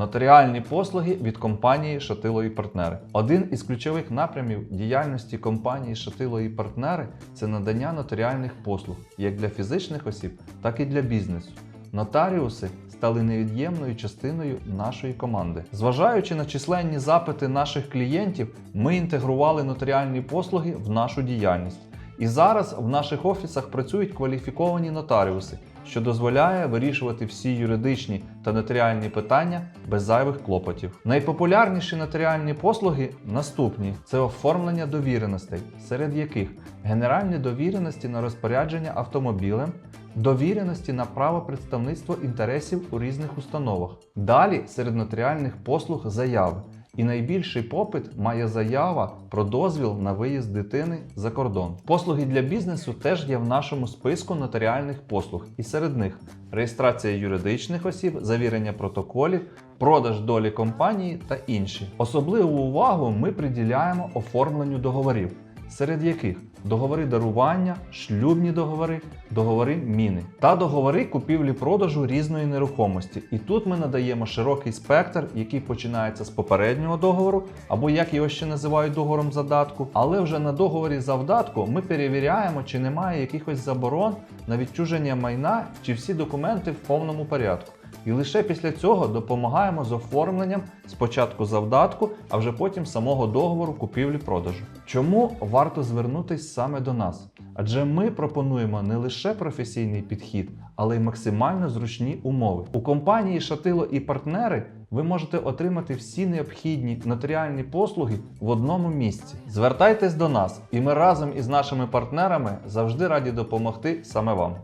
Нотаріальні послуги від компанії Шатило і партнери. Один із ключових напрямів діяльності компанії Шатило і партнери це надання нотаріальних послуг як для фізичних осіб, так і для бізнесу. Нотаріуси стали невід'ємною частиною нашої команди. Зважаючи на численні запити наших клієнтів, ми інтегрували нотаріальні послуги в нашу діяльність. І зараз в наших офісах працюють кваліфіковані нотаріуси, що дозволяє вирішувати всі юридичні та нотаріальні питання без зайвих клопотів. Найпопулярніші нотаріальні послуги наступні: це оформлення довіреностей, серед яких генеральні довіреності на розпорядження автомобілем, довіреності на право представництва інтересів у різних установах. Далі серед нотаріальних послуг заяви. І найбільший попит має заява про дозвіл на виїзд дитини за кордон. Послуги для бізнесу теж є в нашому списку нотаріальних послуг, і серед них реєстрація юридичних осіб, завірення протоколів, продаж долі компанії та інші. Особливу увагу ми приділяємо оформленню договорів, серед яких договори дарування, шлюбні договори, договори міни та договори купівлі-продажу різної нерухомості. І тут ми надаємо широкий спектр, який починається з попереднього договору, або як його ще називають договором задатку. Але вже на договорі завдатку ми перевіряємо, чи немає якихось заборон на відчуження майна, чи всі документи в повному порядку. І лише після цього допомагаємо з оформленням спочатку завдатку, а вже потім самого договору купівлі-продажу. Чому варто звернутись саме до нас? Адже ми пропонуємо не лише професійний підхід, але й максимально зручні умови. У компанії Шатило і партнери ви можете отримати всі необхідні нотаріальні послуги в одному місці. Звертайтесь до нас, і ми разом із нашими партнерами завжди раді допомогти саме вам.